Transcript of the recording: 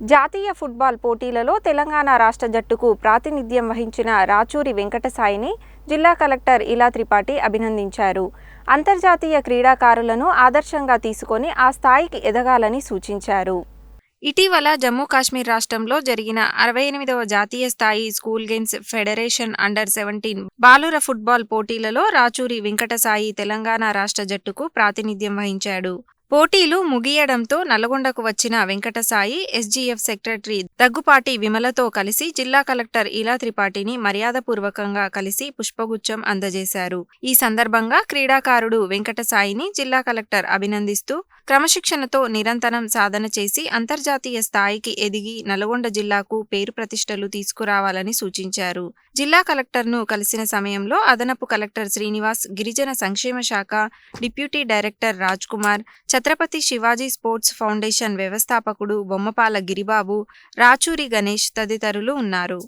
జాతీయ ఫుట్బాల్ పోటీలలో తెలంగాణ రాష్ట్ర జట్టుకు ప్రాతినిధ్యం వహించిన రాచూరి వెంకటసాయిని జిల్లా కలెక్టర్ ఇలా త్రిపాఠి అభినందించారు. అంతర్జాతీయ క్రీడాకారులను ఆదర్శంగా తీసుకొని ఆ స్థాయికి ఎదగాలని సూచించారు. ఇటీవల జమ్మూ కాశ్మీర్ రాష్ట్రంలో జరిగిన అరవై ఎనిమిదవ జాతీయ స్థాయి school games federation under seventeen బాలుర ఫుట్బాల్ పోటీలలో రాచూరి వెంకటసాయి తెలంగాణ రాష్ట్ర జట్టుకు ప్రాతినిధ్యం వహించాడు. పోటీలు ముగియడంతో నల్గొండకు వచ్చిన వెంకటసాయి ఎస్జీఎఫ్ సెక్రటరీ దగ్గుపాటి విమలతో కలిసి జిల్లా కలెక్టర్ ఇలా త్రిపాఠిని మర్యాదపూర్వకంగా కలిసి పుష్పగుచ్చం అందజేశారు. ఈ సందర్భంగా క్రీడాకారుడు వెంకటసాయిని జిల్లా కలెక్టర్ అభినందిస్తూ క్రమశిక్షణతో నిరంతరం సాధన చేసి అంతర్జాతీయ స్థాయికి ఎదిగి నల్గొండ జిల్లాకు పేరు ప్రతిష్టలు తీసుకురావాలని సూచించారు. జిల్లా కలెక్టర్ను కలిసిన సమయంలో అదనపు కలెక్టర్ శ్రీనివాస్ గిరిజన సంక్షేమ శాఖ deputy director Raj Kumar Chhatrapati Shivaji sports foundation వ్యవస్థాపకుడు బొమ్మపాల గిరిబాబు రాచూరి గణేష్ తదితరులు ఉన్నారు.